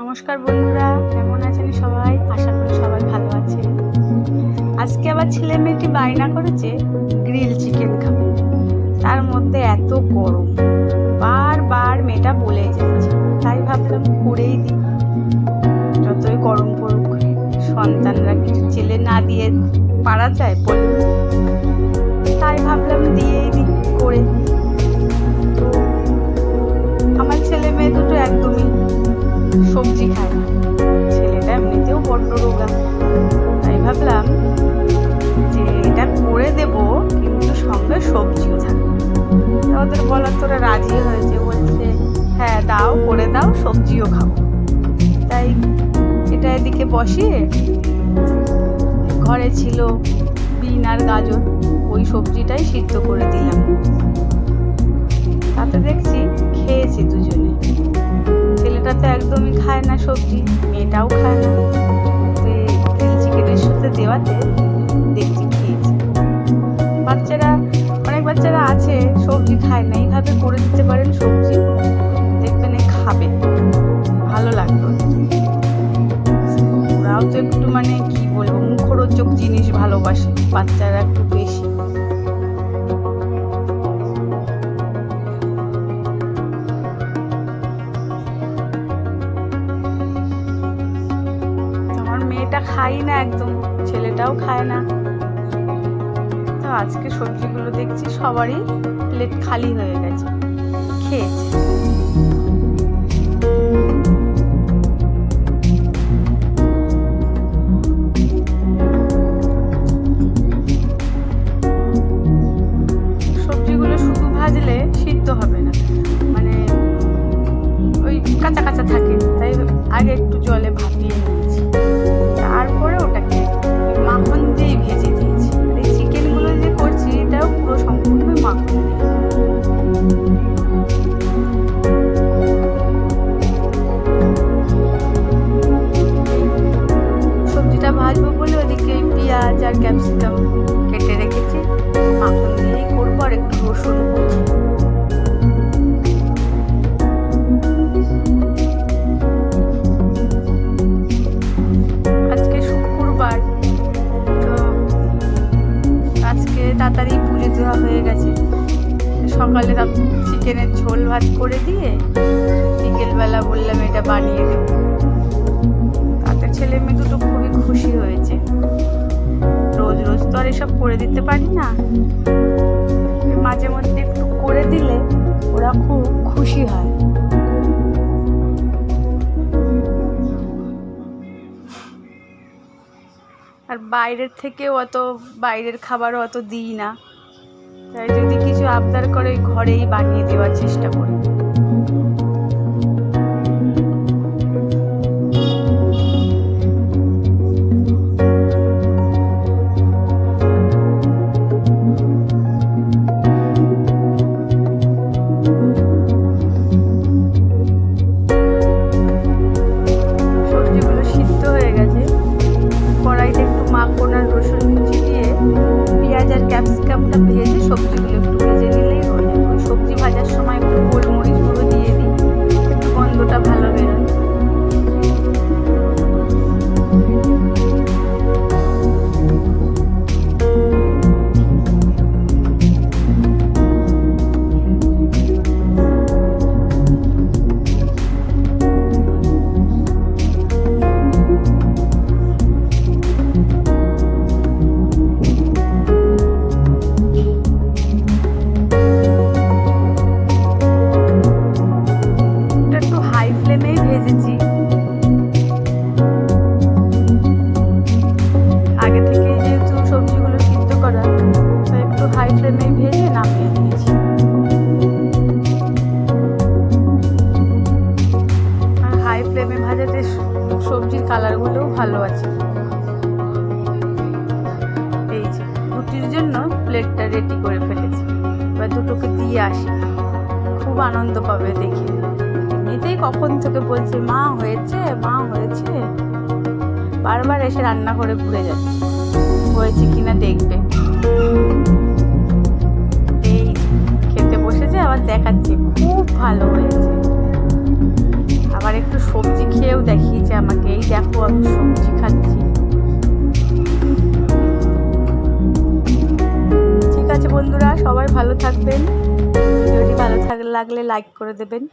নমস্কার বন্ধুরা, কেমন আছেন সবাই? আশা করি সবাই ভালো আছে আজকে আবার ছেলে মেয়েটি বায়না করেছে গ্রিল চিকেন খাবে। তার মধ্যে এত গরম, বারবার মেয়েটা বলেই যাচ্ছে। তাই ভাবলাম করেই দিই। যতই গরম পড়ুক, সন্তানরা কিছু ছেলে না দিয়ে পারা যায় বলুন তাই ভাবলাম দিয়েই দিই, করে তো আমার ছেলে মেয়ে বলার তোরা রাজি হয়েছে বলছে হ্যাঁ দাও, করে দাও, সবজিও খাও তাই এটা এদিকে বসিয়ে ঘরে ছিল বিন আর গাজর, ওই সবজিটাই সিদ্ধ করে দিলাম। তাতে দেখছি খেয়েছি দুজনে। ছেলেটা তো একদমই খায় না সবজি, মেয়েটাও খায় না। তো গ্রিল চিকেনের সাথে দেওয়াতে দেখছি খেয়েছি। বাচ্চারা বাচ্চারা আছে, সবজি খায় না। এইভাবে করে দিতে পারেন, সবজি দেখবেন খাবে। ভালো লাগবে ওরাও তো একটু মানে কি বলব, মুখরোচক জিনিস ভালোবাসে, বাচ্চারা একটু বেশি। খাই না একদম, ছেলেটাও খায় না। তো আজকে সবজিগুলো দেখছি সবারই প্লেট খালি হয়ে গেছে। খেয়েছে। তাড়াতাড়ি পুজো দেওয়া হয়ে গেছে। সকালে চিকেনের ঝোল ভাত করে দিয়ে বিকেলবেলা বললাম এটা বানিয়ে দেব। তাতে ছেলে মেয়ে দুটো খুবই খুশি হয়েছে। রোজ রোজ তো আর এসব করে দিতে পারি না। মাঝে মধ্যে একটু করে দিলে ওরা খুব খুশি হয়। বাইরের থেকেও অত বাইরের খাবারও অত দিই না। তাই যদি কিছু আবদার করে ঘরেই বানিয়ে দেওয়ার চেষ্টা করি। ভেজেছি আগে থেকেই যেহেতু সবজিগুলো সিদ্ধ করা একটু হাই ফ্লেমেই ভেজে নামিয়ে দিয়েছি। আর হাই ফ্লেমে ভাজাতে সবজির কালারগুলোও ভালো আছে। এই যে, রুটির জন্য প্লেটটা রেডি করে ফেলেছি। এবার দুটোকে দিয়ে আসি। খুব আনন্দ পাবে দেখে। এমনিতেই কখন থেকে বলছে, মা, হয়েছে মা, হয়েছে? বারবার এসে রান্না করে ঘুরে যাচ্ছে। হয়েছে কিনা দেখবে। এই খেতে বসেছে, আবার দেখাচ্ছি। খুব ভালো হয়েছে। আবার একটু সবজি খেয়েও দেখ দেখো, আমি সবজি খাচ্ছি। ঠিক আছে বন্ধুরা, সবাই ভালো থাকবেন। ভিডিওটি ভালো থাক লাগলে লাইক করে দেবেন।